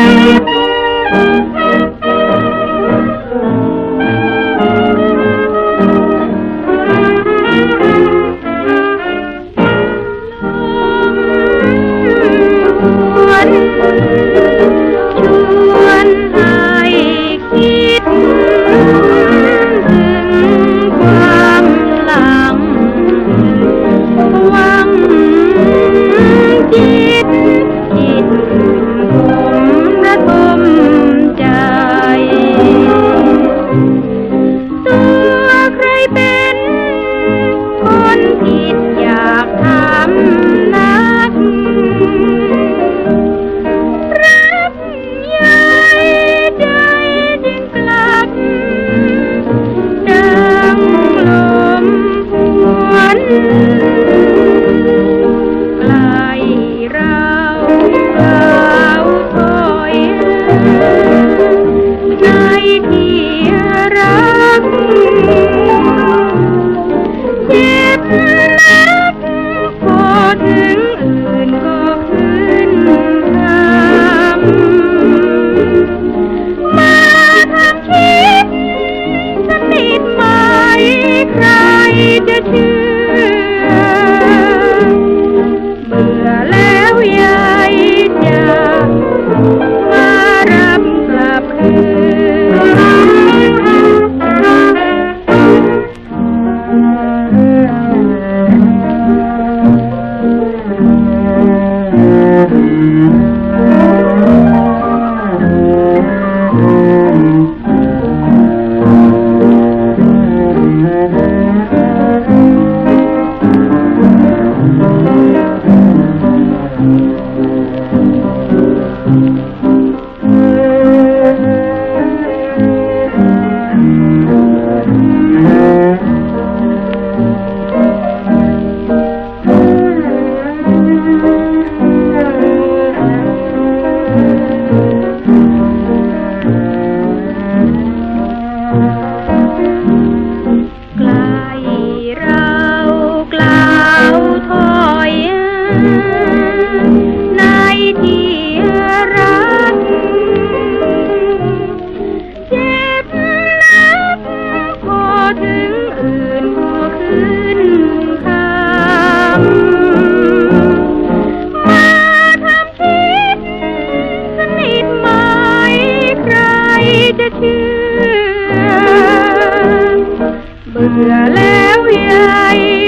Thank you. ยเป็นคนผิดอยากทำนักรักยายใจจึงกลับดังลมหวน เบื่อ เบื่อแล้วยายจ๋มารับกลับคืนื่อแล้วยาย